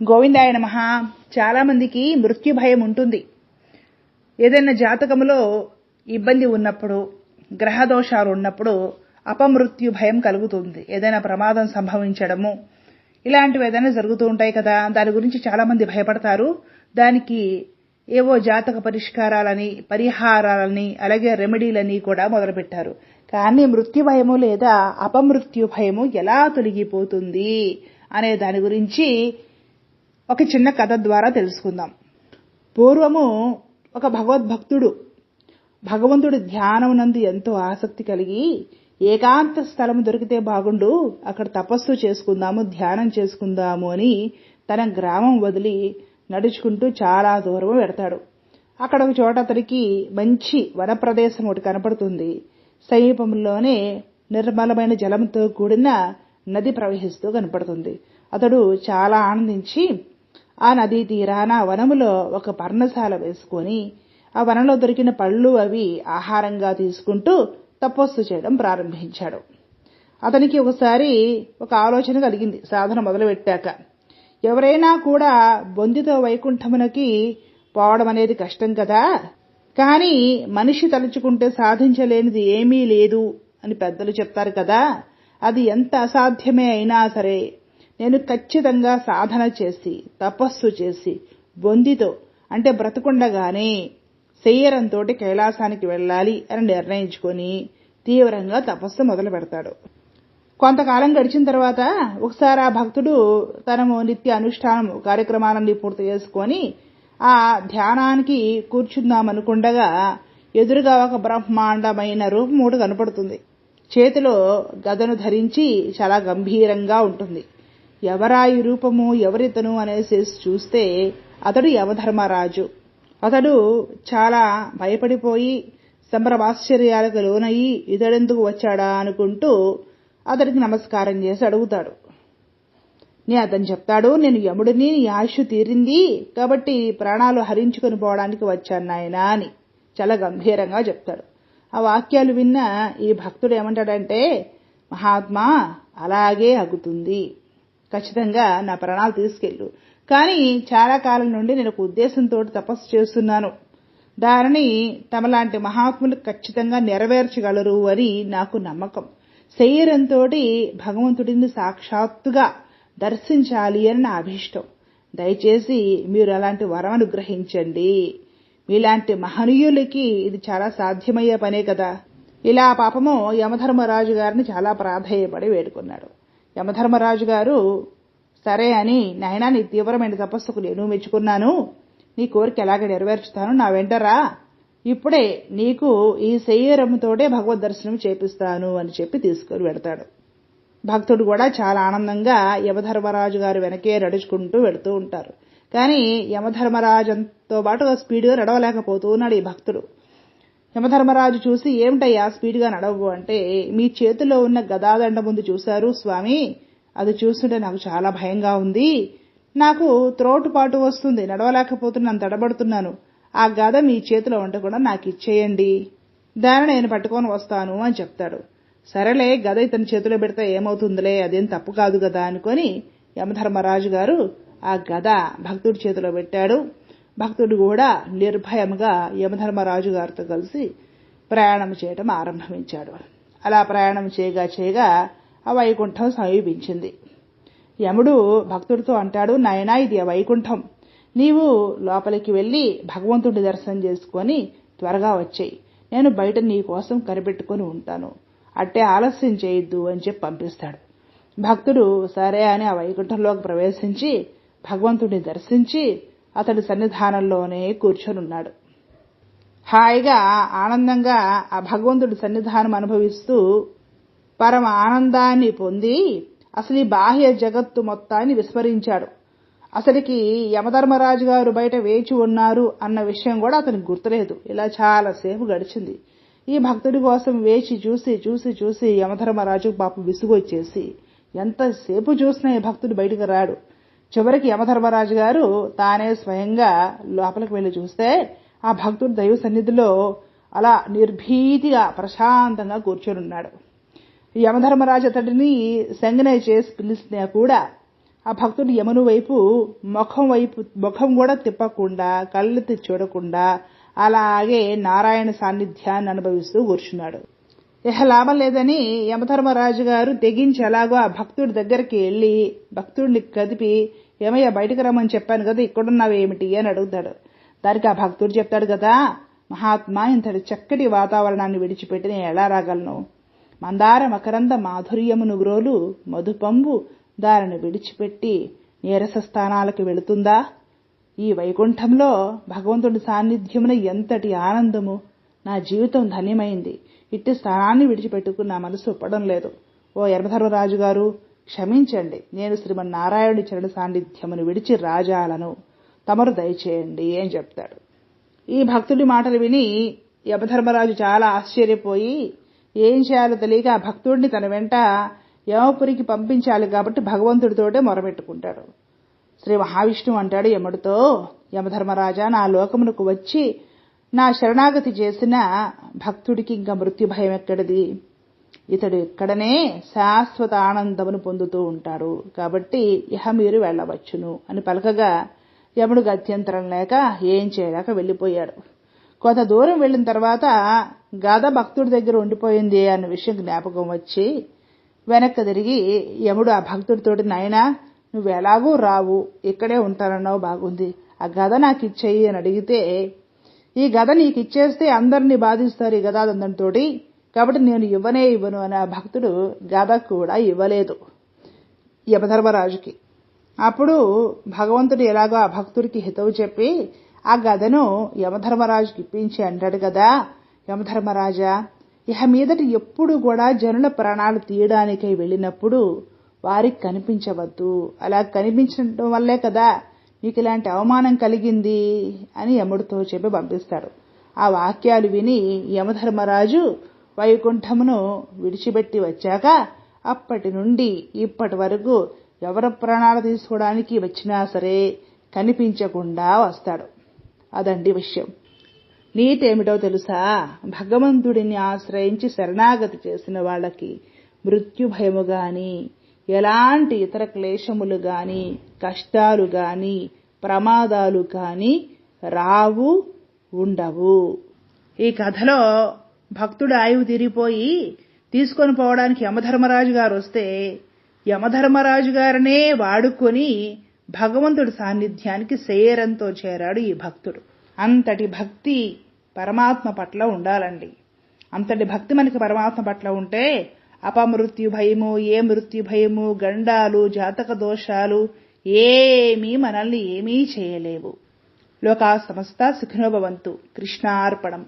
గోవిందాయ నమ. చాలామందికి మృత్యు భయం ఉంటుంది. ఏదైనా జాతకములో ఇబ్బంది ఉన్నప్పుడు గ్రహ దోషాలు ఉన్నప్పుడు అపమృత్యు భయం కలుగుతుంది. ఏదైనా ప్రమాదం సంభవించడము ఇలాంటివి ఏదైనా జరుగుతూ ఉంటాయి కదా దాని గురించి చాలామంది భయపడతారు. దానికి ఏవో జాతక పరిష్కారాలని పరిహారాలని అలాగే రెమెడీలని కూడా మొదలుపెట్టారు. కానీ మృత్యు భయము లేదా అపమృత్యు భయము ఎలా తొలగిపోతుంది అనే దాని గురించి ఒక చిన్న కథ ద్వారా తెలుసుకుందాం. పూర్వము ఒక భగవద్భక్తుడు భగవంతుడి ధ్యానమునందు ఎంతో ఆసక్తి కలిగి ఏకాంత స్థలం దొరికితే బాగుండు అక్కడ తపస్సు చేసుకుందాము ధ్యానం చేసుకుందాము అని తన గ్రామం వదిలి నడుచుకుంటూ చాలా దూరం పెడతాడు అక్కడ ఒక చోట అతడికి మంచి వనప్రదేశం ఒకటి కనపడుతుంది. సమీపంలోనే నిర్మలమైన జలంతో కూడిన నది ప్రవహిస్తూ కనపడుతుంది. అతడు చాలా ఆనందించి ఆ నదీ తీరాన వనములో ఒక పర్ణశాల వేసుకొని ఆ వనంలో దొరికిన పళ్ళు అవి ఆహారంగా తీసుకుంటూ తపస్సు చేయడం ప్రారంభించాడు. అతనికి ఒకసారి ఒక ఆలోచన కలిగింది సాధన మొదలుపెట్టాక. ఎవరైనా కూడా బొందితో వైకుంఠమునకి పోవడం అనేది కష్టం కదా? కానీ మనిషి తలుచుకుంటే సాధించలేనిది ఏమీ లేదు అని పెద్దలు చెప్తారు కదా. అది ఎంత అసాధ్యమే అయినా సరే నేను ఖచ్చితంగా సాధన చేసి తపస్సు చేసి బొందితో అంటే బ్రతకుండగానే శయ్యరంతో కైలాసానికి వెళ్ళాలి అని నిర్ణయించుకొని తీవ్రంగా తపస్సు మొదలు పెడతాడు. కొంతకాలం గడిచిన తర్వాత ఒకసారి ఆ భక్తుడు తనము నిత్య అనుష్ఠానం కార్యక్రమాలన్నీ పూర్తి చేసుకొని ఆ ధ్యానానికి కూర్చుందామనుకుండగా ఎదురుగా ఒక బ్రహ్మాండమైన రూపం ఒకటి కనపడుతుంది. చేతిలో గదను ధరించి చాలా గంభీరంగా ఉంటుంది. ఎవరాయి రూపము ఎవరితను అనేసి చూస్తే అతడు యమధర్మరాజు. అతడు చాలా భయపడిపోయి సంభ్రమాశ్చర్యాలకు లోనయ్యి ఇతడెందుకు వచ్చాడా అనుకుంటూ అతడికి నమస్కారం చేసి అడుగుతాడు. నే అతను చెప్తాడు నేను యముడిని నీ ఆయుష్ తీరింది కాబట్టి ప్రాణాలు హరించుకొని పోవడానికి వచ్చాను నాయనా అని చాలా గంభీరంగా చెప్తాడు. ఆ వాక్యాలు విన్న ఈ భక్తుడు ఏమంటాడంటే మహాత్మా అలాగే అగుతుంది. ఖచ్చితంగా నా ప్రాణాలు తీసుకెళ్ళు. కానీ చాలా కాలం నుండి నేను ఒక ఉద్దేశంతో తపస్సు చేస్తున్నాను. దానిని తమలాంటి మహాత్ములు ఖచ్చితంగా నెరవేర్చగలరు అని నాకు నమ్మకం. శరీరంతో భగవంతుడిని సాక్షాత్తుగా దర్శించాలి అని నా అభిష్టం. దయచేసి మీరు అలాంటి వరం అనుగ్రహించండి. మీలాంటి మహనీయులకి ఇది చాలా సాధ్యమయ్యే పనే కదా. ఇలా పాపము యమధర్మరాజు గారిని చాలా ప్రాధేయపడి వేడుకున్నాడు. యమధర్మరాజు గారు సరే అని నాయనా నీ తీవ్రమైన తపస్సుకు నేను మెచ్చుకున్నాను. నీ కోరిక ఎలాగ నెరవేర్చుతాను నా వెంటరా ఇప్పుడే నీకు ఈ శరీరంతోటే భగవద్ దర్శనం చేపిస్తాను అని చెప్పి తీసుకొని వెడతాడు భక్తుడు కూడా చాలా ఆనందంగా యమధర్మరాజు గారు వెనకే నడుచుకుంటూ వెళుతూ ఉంటారు. కానీ యమధర్మరాజంతో పాటు స్పీడ్గా నడవలేకపోతూ ఉన్నాడు ఈ భక్తుడు. యమధర్మరాజు చూసి ఏమిటయ్యా స్పీడ్గా నడవు అంటే మీ చేతిలో ఉన్న గదాదండ ముందు చూశారు స్వామి? అది చూస్తుంటే నాకు చాలా భయంగా ఉంది. నాకు త్రోటుపాటు వస్తుంది నడవలేకపోతున్నాను తడబడుతున్నాను. ఆ గద మీ చేతిలో ఉండకుండా నాకు ఇచ్చేయండి. దాన్ని నేను పట్టుకొని వస్తాను అని చెప్తాడు. సరేలే గద ఇతని చేతిలో పెడితే ఏమవుతుందిలే అదేం తప్పు కాదు కదా అనుకొని యమధర్మరాజు గారు ఆ గద భక్తుడి చేతిలో పెట్టాడు. భక్తుడు కూడా నిర్భయంగా యమధర్మరాజు గారితో కలిసి ప్రయాణం చేయటం ఆరంభించాడు. అలా ప్రయాణం చేయగా చేయగా ఆ వైకుంఠం సమీపించింది. యముడు భక్తుడితో అంటాడు నాయనా ఇది ఆ వైకుంఠం. నీవు లోపలికి వెళ్ళి భగవంతుడి దర్శనం చేసుకొని త్వరగా వచ్చేయి. నేను బయట నీ కోసం కనిపెట్టుకొని ఉంటాను. అట్టే ఆలస్యం చేయొద్దు అని చెప్పి పంపిస్తాడు. భక్తుడు సరే అని ఆ వైకుంఠంలోకి ప్రవేశించి భగవంతుడిని దర్శించి అతడి సన్నిధానంలోనే కూర్చొనున్నాడు. హాయిగా ఆనందంగా ఆ భగవంతుడి సన్నిధానం అనుభవిస్తూ పరమ ఆనందాన్ని పొంది అసలు ఈ బాహ్య జగత్తు మొత్తాన్ని విస్మరించాడు. అసలుకి యమధర్మరాజు గారు బయట వేచి ఉన్నారు అన్న విషయం కూడా అతనికి గుర్తులేదు. ఇలా చాలాసేపు గడిచింది. ఈ భక్తుడి కోసం వేచి చూసి చూసి చూసి యమధర్మరాజు పాపం విసుగొచ్చేసి ఎంతసేపు చూసినా ఈ భక్తుడు బయటకు రాడు. చివరికి యమధర్మరాజు గారు తానే స్వయంగా లోపలికి వెళ్ళి చూస్తే ఆ భక్తుడు దైవ సన్నిధిలో అలా నిర్భీతిగా ప్రశాంతంగా కూర్చొని ఉన్నాడు యమధర్మరాజు అతడిని సంగనయ చేసి పిలిచినా కూడా ఆ భక్తుడు యముని వైపు ముఖం వైపు ముఖం కూడా తిప్పకుండా కళ్ళెత్తి చూడకుండా అలాగే నారాయణ సాన్నిధ్యాన్ని అనుభవిస్తూ కూర్చున్నాడు. ఇహ లాభం లేదని యమధర్మరాజు గారు తెగించి ఎలాగో ఆ భక్తుడి దగ్గరికి వెళ్ళి భక్తుడిని కదిపి ఏమయ్యా బయటకు రమ్మని చెప్పాను కదా ఇక్కడున్నావేమిటి అని అడుగుతాడు. దానికి ఆ భక్తుడు చెప్తాడు కదా మహాత్మా ఇంతటి చక్కటి వాతావరణాన్ని విడిచిపెట్టి నేను ఎలా రాగలను? మందార మకరంద మాధుర్యమును గ్రోలు మధుపంబు దారిని విడిచిపెట్టి నీరస స్థానాలకు వెళుతుందా? ఈ వైకుంఠంలో భగవంతుడి సాన్నిధ్యమున ఎంతటి ఆనందము! నా జీవితం ధన్యమైంది. ఇట్టి స్థానాన్ని విడిచిపెట్టుకుని నా మనసు ఒప్పడం లేదు. ఓ యమధర్మరాజు గారు క్షమించండి. నేను శ్రీమన్నారాయణుడి చరణ సాన్నిధ్యమును విడిచి రాజాలను. తమరు దయచేయండి అని చెప్తాడు. ఈ భక్తుడి మాటలు విని యమధర్మరాజు చాలా ఆశ్చర్యపోయి ఏం చేయాలో తెలియక ఆ భక్తుడిని తన వెంట యమపురికి పంపించాలి కాబట్టి భగవంతుడితోటే మొరపెట్టుకుంటాడు. శ్రీ మహావిష్ణువు అంటాడు యముడితో యమధర్మరాజా నా లోకమునకు వచ్చి నా శరణాగతి చేసిన భక్తుడికి ఇంకా మృత్యు భయం ఎక్కడిది? ఇతడు ఇక్కడనే శాశ్వత ఆనందమును పొందుతూ ఉంటాడు కాబట్టి ఇహ మీరు వెళ్ళవచ్చును అని పలకగా యముడు గత్యంతరం లేక ఏం చేయలేక వెళ్ళిపోయాడు. కొంత దూరం వెళ్ళిన తర్వాత గద భక్తుడి దగ్గర ఉండిపోయింది అన్న విషయం జ్ఞాపకం వచ్చి వెనక్కి తిరిగి యముడు ఆ భక్తుడితోటి నాయనా నువ్వు ఎలాగూ రావు. ఇక్కడే ఉంటానన్నావు. బాగుంది. ఆ గద నాకు ఇచ్చేయి అని అడిగితే ఈ గద నీకు ఇచ్చేస్తే అందరినీ బాధిస్తారు ఈ గదాదండంతోటి కాబట్టి నేను ఇవ్వనే ఇవ్వను అని ఆ భక్తుడు గద కూడా ఇవ్వలేదు యమధర్మరాజుకి. అప్పుడు భగవంతుడు ఎలాగో ఆ భక్తుడికి హితవు చెప్పి ఆ గదను యమధర్మరాజుకి ఇప్పించి అంటాడు కదా. యమధర్మరాజా ఇహ మీదట ఎప్పుడు కూడా జనుల ప్రాణాలు తీయడానికై వెళ్ళినప్పుడు వారికి కనిపించవద్దు. అలా కనిపించడం వల్లే కదా మీకు ఇలాంటి అవమానం కలిగింది అని యముడితో చెప్పి పంపిస్తాడు ఆ వాక్యాలు విని యమధర్మరాజు వైకుంఠమును విడిచిపెట్టి వచ్చాక అప్పటి నుండి ఇప్పటి వరకు ఎవరి ప్రాణాలు తీసుకోవడానికి వచ్చినా సరే కనిపించకుండా వస్తాడు. అదండి విషయం. నీతేమిటో తెలుసా? భగవంతుడిని ఆశ్రయించి శరణాగతి చేసిన వాళ్ళకి మృత్యు భయము గాని ఎలాంటి ఇతర క్లేశములు గాని కష్టాలు గాని ప్రమాదాలు గాని రావు ఉండవు. ఈ కథలో భక్తుడు ఆయువు తీరిపోయి తీసుకొని పోవడానికి యమధర్మరాజు గారు వస్తే యమధర్మరాజు గారినే వాడుకొని భగవంతుడి సాన్నిధ్యానికి శేరంతో చేరాడు ఈ భక్తుడు. అంతటి భక్తి పరమాత్మ పట్ల ఉండాలండి. అంతటి భక్తి మనకి పరమాత్మ పట్ల ఉంటే అపమృత్యు భయము ఏ మృత్యు భయము గండాలు జాతక దోషాలు ఏమీ మనల్ని ఏమీ చేయలేవు. లోకా సమస్త సుఖినోభవంతు కృష్ణార్పణం.